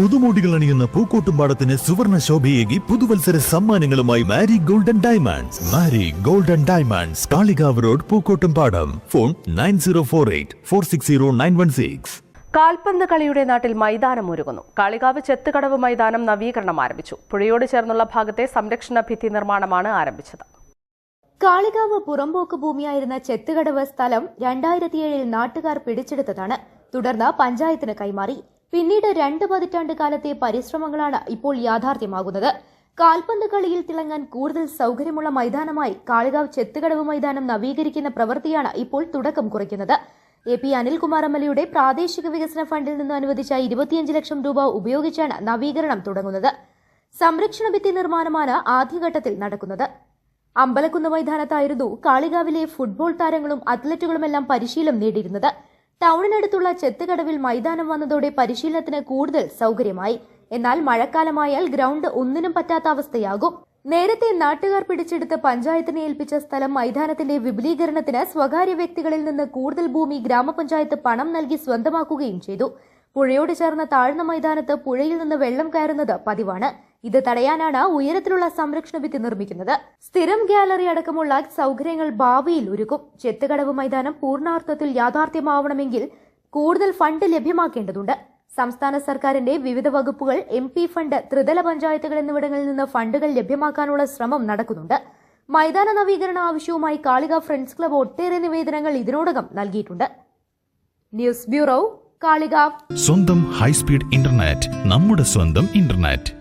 പുതുമോടികൾ അണിയുന്ന പൂക്കോട്ടുംപാടത്തിന് സുവർണ ശോഭയേകി പുതുവത്സര സമ്മാനങ്ങളുമായി Mari golden diamonds. Mari golden diamonds Kalikavu road Pookkottumpadam. Phone nine zero four eight four six zero nine one six. കാൽപന്ത് കളിയുടെ നാട്ടിൽ മൈതാനം ഒരുങ്ങുന്നു കാളികാവ് ചെത്തുകടവ് മൈതാനം നവീകരണം ആരംഭിച്ചു. പുഴയോട് ചേർന്നുള്ള ഭാഗത്തെ സംരക്ഷണ ഭിത്തി നിർമ്മാണമാണ് ആരംഭിച്ചത്. കാളികാവ് പുറമ്പോക്ക് ഭൂമിയായിരുന്ന ചെത്തുകടവ് സ്ഥലം രണ്ടായിരത്തിയേഴിൽ നാട്ടുകാർ പിടിച്ചെടുത്തതാണ്. തുടർന്ന് പഞ്ചായത്തിന് കൈമാറി. പിന്നീട് രണ്ട് പതിറ്റാണ്ട് കാലത്തെ പരിശ്രമങ്ങളാണ് ഇപ്പോൾ യാഥാർത്ഥ്യമാകുന്നത്. കാൽപന്ത് കളിയിൽ തിളങ്ങാൻ കൂടുതൽ സൗകര്യമുള്ള മൈതാനമായി കാളികാവ് ചെത്തുകടവ് മൈതാനം നവീകരിക്കുന്ന പ്രവൃത്തിയാണ് ഇപ്പോൾ തുടക്കം കുറിക്കുന്നത്. എ പി അനിൽകുമാർ എംഎൽഎയുടെ പ്രാദേശിക വികസന ഫണ്ടിൽ നിന്ന് അനുവദിച്ച ഇരുപത്തിയഞ്ച് ലക്ഷം രൂപ ഉപയോഗിച്ചാണ് നവീകരണം തുടങ്ങുന്നത്. സംരക്ഷണ ഭിത്തി നിർമ്മാണമാണ് ആദ്യഘട്ടത്തിൽ നടക്കുന്നത്. അമ്പലക്കുന്ന് മൈതാനത്തായിരുന്നു കാളികാവിലെ ഫുട്ബോൾ താരങ്ങളും അത്ലറ്റുകളുമെല്ലാം പരിശീലനം നേടിയിരുന്നത്. ടൗണിനടുത്തുള്ള ചെത്തുകടവിൽ മൈതാനം വന്നതോടെ പരിശീലനത്തിന് കൂടുതൽ സൗകര്യമായി. എന്നാൽ മഴക്കാലമായാൽ ഗ്രൗണ്ട് ഒന്നിനും പറ്റാത്ത അവസ്ഥയാകും. നേരത്തെ നാട്ടുകാർ പിടിച്ചെടുത്ത് പഞ്ചായത്തിനെ ഏൽപ്പിച്ച സ്ഥലം മൈതാനത്തിന്റെ വിപുലീകരണത്തിന് സ്വകാര്യ വ്യക്തികളിൽ നിന്ന് കൂടുതൽ ഭൂമി ഗ്രാമപഞ്ചായത്ത് പണം നൽകി സ്വന്തമാക്കുകയും ചെയ്തു. പുഴയോട് ചേർന്ന താഴ്ന്ന മൈതാനത്ത് പുഴയിൽ നിന്ന് വെള്ളം കയറുന്നത് പതിവാണ്. ഇത് തടയാനാണ് ഉയരത്തിലുള്ള സംരക്ഷണ ഭിത്തി നിർമ്മിക്കുന്നത്. സ്ഥിരം ഗാലറി അടക്കമുള്ള സൗകര്യങ്ങൾ ഭാവിയിൽ ഒരുക്കും. ചെത്തുകടവ് മൈതാനം പൂർണാർത്ഥത്തിൽ യാഥാർത്ഥ്യമാവണമെങ്കിൽ കൂടുതൽ ഫണ്ട് ലഭ്യമാക്കേണ്ടതുണ്ട്. സംസ്ഥാന സർക്കാരിന്റെ വിവിധ വകുപ്പുകൾ എം ഫണ്ട് ത്രിതല പഞ്ചായത്തുകൾ എന്നിവിടങ്ങളിൽ നിന്ന് ഫണ്ടുകൾ ലഭ്യമാക്കാനുള്ള ശ്രമം നടക്കുന്നുണ്ട്. മൈതാന നവീകരണ ആവശ്യവുമായി കാളിക ഫ്രണ്ട്സ് ക്ലബ് ഒട്ടേറെ നിവേദനങ്ങൾ ഇതിനോടകം നൽകിയിട്ടുണ്ട്. ന്യൂസ് ബ്യൂറോ കാളിക സ്വന്തം ഹൈസ്പീഡ് ഇന്റർനെറ്റ് നമ്മുടെ സ്വന്തം ഇന്റർനെറ്റ്.